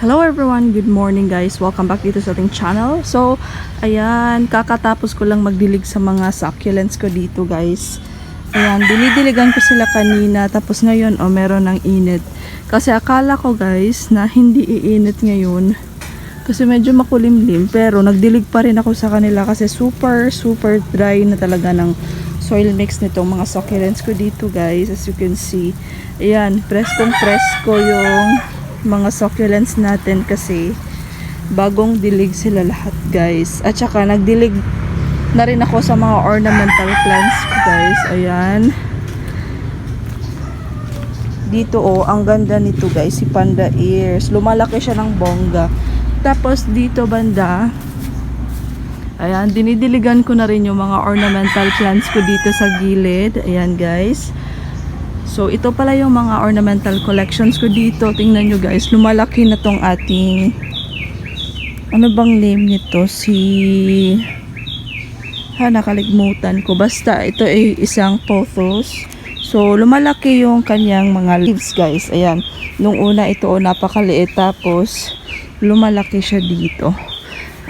Hello everyone, good morning guys. Welcome back dito sa ating channel. So, ayan, kakatapos ko lang magdilig sa mga succulents ko dito guys. Ayan, dinidiligan ko sila kanina tapos ngayon oh, meron ng init. Kasi akala ko guys na hindi iinit ngayon. Kasi medyo makulimlim pero nagdilig pa rin ako sa kanila kasi super super dry na talaga ng soil mix nitong mga succulents ko dito guys as you can see. Ayan, preskong presko yung mga succulents natin kasi bagong dilig sila lahat guys. At saka nagdilig na rin ako sa mga ornamental plants ko guys. Ayan. Dito oh, ang ganda nito guys, si panda ears. Lumalaki siya ng bongga. Tapos dito banda, ayan, dinidiligan ko na rin yung mga ornamental plants ko dito sa gilid. Ayan guys. So, ito pala yung mga ornamental collections ko dito. Tingnan nyo guys, lumalaki na tong ating ano bang name nito? Si ha, nakalimutan ko. Basta, ito ay isang pothos. So, lumalaki yung kanyang mga leaves guys. Ayan. Nung una, ito oh, napakaliit. Tapos, lumalaki siya dito.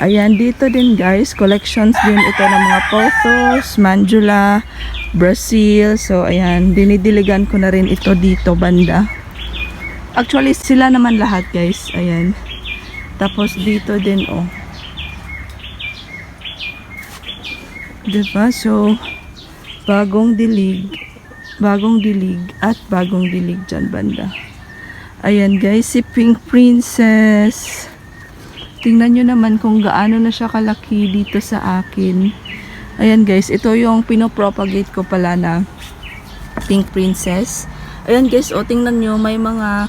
Ayan, dito din guys, collections din ito ng mga pothos, mandula, Brazil. So, ayan, dinidiligan ko na rin ito dito, banda. Actually, sila naman lahat, guys. Ayan. Tapos, dito din, oh. Diba? So, bagong dilig, bagong dilig, at bagong dilig dyan, banda. Ayan, guys, si Pink Princess. Tingnan nyo naman kung gaano na siya kalaki dito sa akin. Ayan guys, ito yung pinopropagate ko pala na Pink Princess. Ayan guys, o tingnan nyo, may mga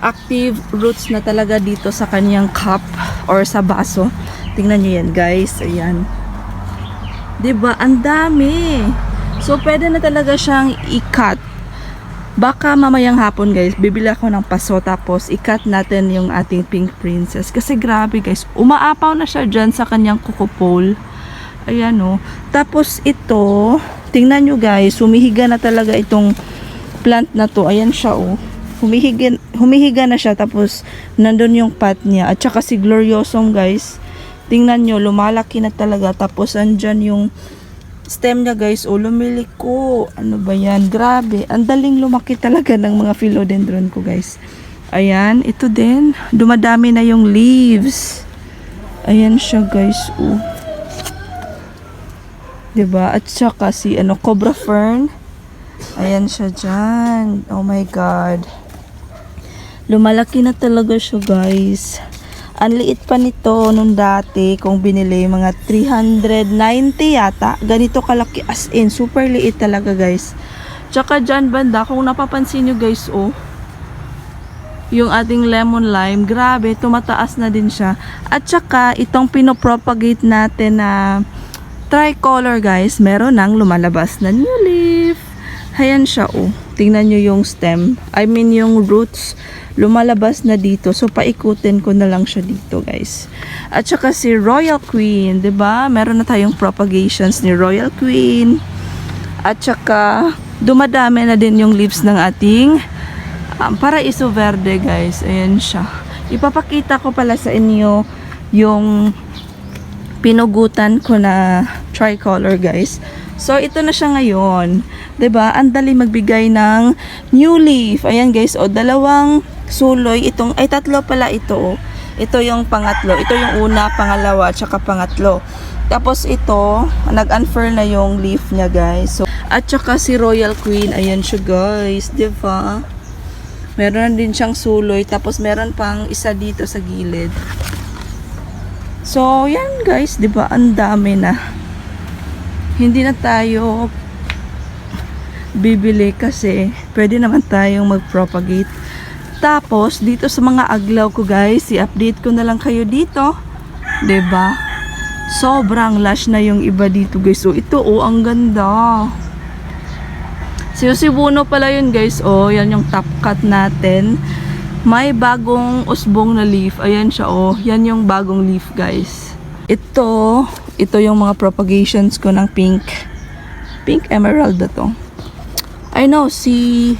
active roots na talaga dito sa kanyang cup or sa baso. Tingnan nyo yan guys, ayan. ba Ang dami. So, pwede na talaga siyang i-cut. Baka mamayang hapon guys, bibili ako ng paso tapos i-cut natin yung ating pink princess. Kasi grabe guys, umaapaw na siya dyan sa kanyang kukupol. Ayan o. Tapos ito, tingnan nyo guys, humihiga na talaga itong plant na to. Ayan siya o. Humihiga, humihiga na siya tapos nandun yung pot niya. At saka si Gloriosum guys, tingnan nyo, lumalaki na talaga. Tapos andyan yung stem niya guys, oh, lumiliko. Ano ba yan? Grabe. Ang daling lumaki talaga ng mga philodendron ko guys. Ayan, ito din. Dumadami na yung leaves. Ayan siya guys, oh. 'Di ba? At saka si ano, cobra fern. Ayan siya dyan. Oh my God. Lumalaki na talaga siya guys. Ang liit pa nito nung dati kung binili mga 390 yata. Ganito kalaki as in. Super liit talaga guys. Tsaka dyan banda kung napapansin nyo guys oh. Yung ating lemon lime. Grabe tumataas na din siya. At saka itong pinopropagate natin na tricolor guys. Meron nang lumalabas na new leaf. Ayan siya oh. Tingnan nyo yung stem. I mean yung roots lumalabas na dito. So, paikutin ko na lang siya dito, guys. At saka si Royal Queen, 'di ba Meron na tayong propagations ni Royal Queen. At saka, dumadami na din yung leaves ng ating um, Paraiso Verde, guys. Ayan siya. Ipapakita ko pala sa inyo yung pinugutan ko na tricolor, guys. So, ito na siya ngayon. 'Di ba Ang dali magbigay ng new leaf. Ayan, guys. O, dalawang suloy. Itong, ay tatlo pala ito. oh. Ito yung pangatlo. Ito yung una, pangalawa, tsaka pangatlo. Tapos ito, nag-unfurl na yung leaf niya guys. So, at saka si Royal Queen, ayan siya guys. di ba Meron din siyang suloy. Tapos meron pang isa dito sa gilid. So, yan guys. di ba Ang dami na. Hindi na tayo bibili kasi pwede naman tayong mag-propagate tapos, dito sa mga aglaw ko guys, i-update ko na lang kayo dito. 'Di ba? Sobrang lush na yung iba dito guys. So, ito oh, ang ganda. Si Sibuno pala yun guys. Oh, yan yung top cut natin. May bagong usbong na leaf. Ayan siya oh. Yan yung bagong leaf guys. Ito, ito yung mga propagations ko ng pink. Pink emerald na to. I know, si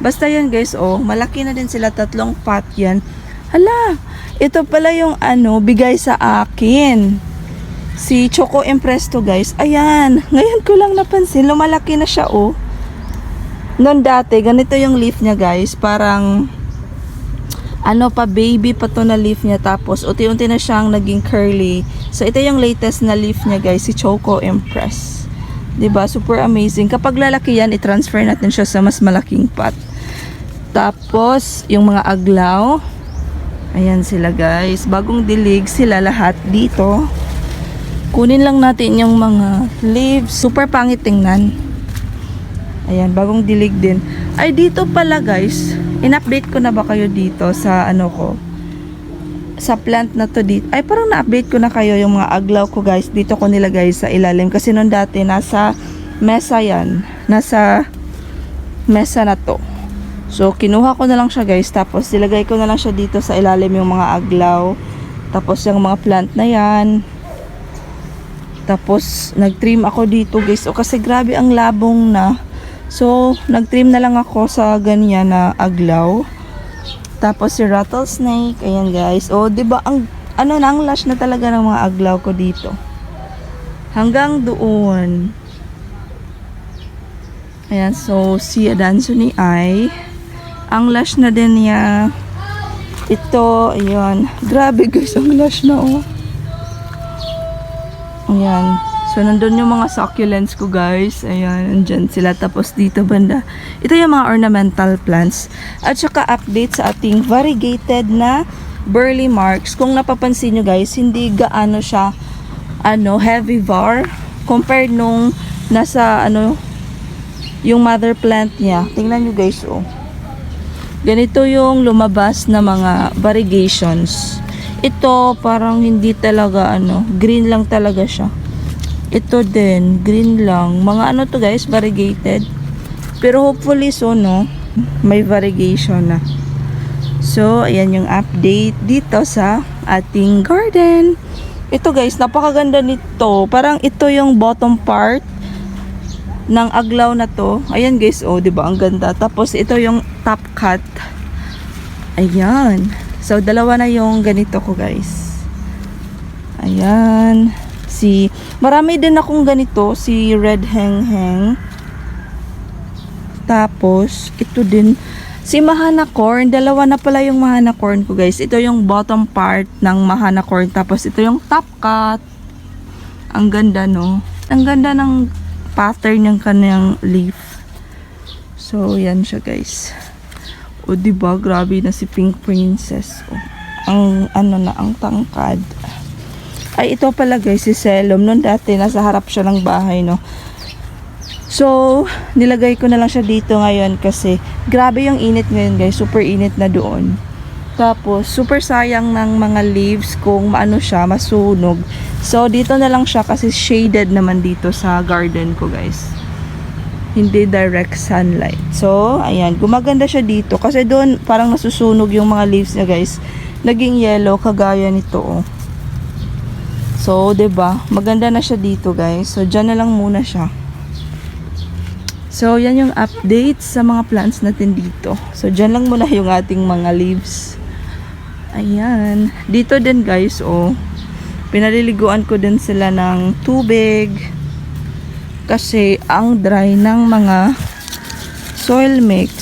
Basta yan guys, oh, malaki na din sila tatlong pot yan. Hala, ito pala yung ano, bigay sa akin. Si Choco Impress to guys. Ayan, ngayon ko lang napansin, lumalaki na siya oh. Noon dati, ganito yung leaf niya guys. Parang, ano pa, baby pa to na leaf niya. Tapos, unti-unti na siyang naging curly. So, ito yung latest na leaf niya guys, si Choco Impress. ba Super amazing. Kapag lalaki yan, i-transfer natin siya sa mas malaking pot. Tapos, yung mga aglaw. Ayan sila guys. Bagong dilig sila lahat dito. Kunin lang natin yung mga leaves. Super pangit tingnan. Ayan, bagong dilig din. Ay, dito pala guys. In-update ko na ba kayo dito sa ano ko? Sa plant na to dito. Ay, parang na-update ko na kayo yung mga aglaw ko guys. Dito ko nilagay sa ilalim. Kasi noon dati, nasa mesa yan. Nasa mesa na to. So, kinuha ko na lang siya guys. Tapos, nilagay ko na lang siya dito sa ilalim yung mga aglaw. Tapos, yung mga plant na yan. Tapos, nag-trim ako dito guys. O, kasi grabe ang labong na. So, nag-trim na lang ako sa ganyan na aglaw. Tapos, si rattlesnake. Ayan guys. O, di ba ang, ano na, ang lash na talaga ng mga aglaw ko dito. Hanggang doon. Ayan, so si Adansuni ay ang lash na din niya ito, ayan. Grabe guys, ang lash na oh. Ayan. So, nandun yung mga succulents ko guys. Ayan, andyan sila. Tapos dito banda. Ito yung mga ornamental plants. At saka update sa ating variegated na burley marks. Kung napapansin nyo guys, hindi gaano siya ano, heavy var compared nung nasa ano yung mother plant niya. Tingnan nyo guys, oh. Ganito yung lumabas na mga variegations. Ito, parang hindi talaga, ano, green lang talaga siya. Ito din, green lang. Mga ano to guys, variegated. Pero hopefully so, no, may variegation na. So, ayan yung update dito sa ating garden. Ito guys, napakaganda nito. Parang ito yung bottom part ng aglaw na to. Ayan guys, oh, 'di ba? Ang ganda. Tapos ito yung top cut. Ayan. So dalawa na yung ganito ko, guys. Ayan. Si marami din akong ganito, si Red Heng Heng. Tapos ito din si Mahana Corn. Dalawa na pala yung Mahana Corn ko, guys. Ito yung bottom part ng Mahana Corn. Tapos ito yung top cut. Ang ganda, no? Ang ganda ng pattern ng kanyang leaf. So, yan siya guys. O, di ba Grabe na si Pink Princess. O, ang, ano na, ang tangkad. Ay, ito pala guys, si Selom. Noon dati, nasa harap siya ng bahay, no? So, nilagay ko na lang siya dito ngayon kasi grabe yung init ngayon guys. Super init na doon. Tapos, super sayang ng mga leaves kung maano siya, masunog. So, dito na lang siya kasi shaded naman dito sa garden ko, guys. Hindi direct sunlight. So, ayan, gumaganda siya dito. Kasi doon, parang nasusunog yung mga leaves niya, guys. Naging yellow, kagaya nito, oh. So, 'di ba Maganda na siya dito, guys. So, dyan na lang muna siya. So, yan yung update sa mga plants natin dito. So, dyan lang muna yung ating mga leaves. Ayan. Dito din guys, oh. Pinaliliguan ko din sila ng tubig. Kasi ang dry ng mga soil mix.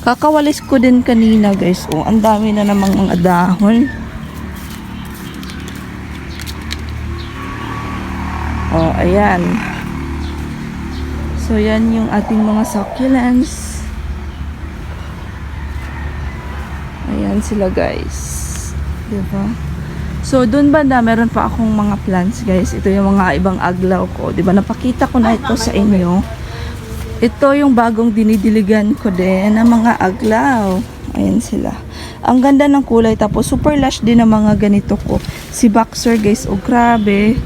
Kakawalis ko din kanina guys, oh. Ang dami na namang mga dahon. Oh, ayan. So, yan yung ating mga succulents. Ayan sila guys. Diba? So, dun banda, meron pa akong mga plants guys. Ito yung mga ibang aglaw ko. Diba? Napakita ko na ito sa inyo. Ito yung bagong dinidiligan ko din ng mga aglaw. Ayan sila. Ang ganda ng kulay. Tapos, super lush din ng mga ganito ko. Si Boxer guys. Oh, grabe.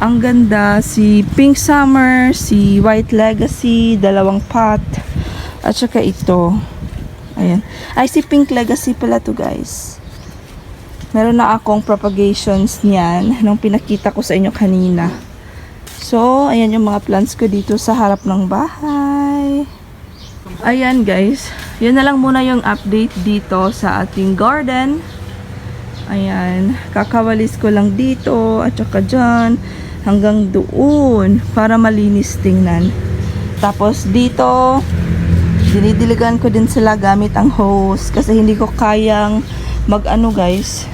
Ang ganda. Si Pink Summer. Si White Legacy. Dalawang pot. At saka ito. Ayan. Ay, si Pink Legacy pala to guys. Meron na akong propagations niyan nung pinakita ko sa inyo kanina. So, ayan yung mga plants ko dito sa harap ng bahay. Ayan guys. yun na lang muna yung update dito sa ating garden. Ayan, kakawalis ko lang dito at saka dyan hanggang doon para malinis tingnan. Tapos dito, dinidiligan ko din sila gamit ang hose kasi hindi ko kayang mag-ano guys.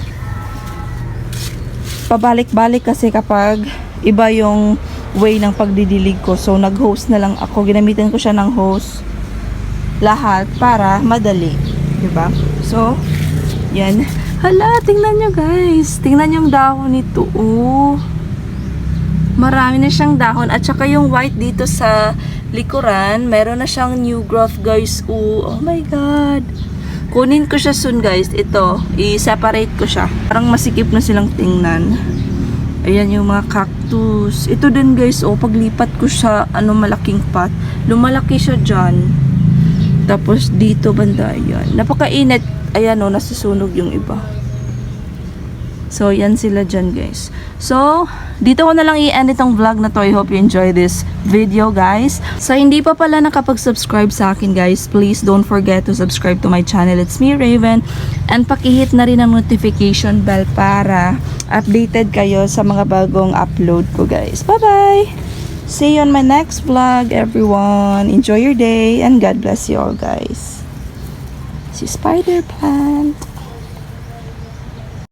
Pabalik-balik kasi kapag iba yung way ng pagdidilig ko. So nag-hose na lang ako. Ginamitan ko siya ng hose lahat para madali. 'Di ba? So, yan. Hala, tingnan nyo guys. Tingnan yung dahon nito. Oh. Marami na siyang dahon. At saka yung white dito sa likuran, meron na siyang new growth guys. Oh, oh my God. Kunin ko siya soon guys. Ito, i-separate ko siya. Parang masikip na silang tingnan. Ayan yung mga cactus. Ito din guys, oh, paglipat ko sa ano malaking pot, lumalaki siya dyan. Tapos dito banda, ayan. Napakainit. Ayan oh, nasusunog yung iba. So, yan sila dyan, guys. So, dito ko na lang i-end itong vlog na to. I hope you enjoy this video, guys. So, hindi pa pala nakapag-subscribe sa akin, guys. Please don't forget to subscribe to my channel. It's me, Raven. And pakihit na rin ang notification bell para updated kayo sa mga bagong upload ko, guys. Bye-bye! See you on my next vlog, everyone. Enjoy your day and God bless you all, guys. Si Spider Plant.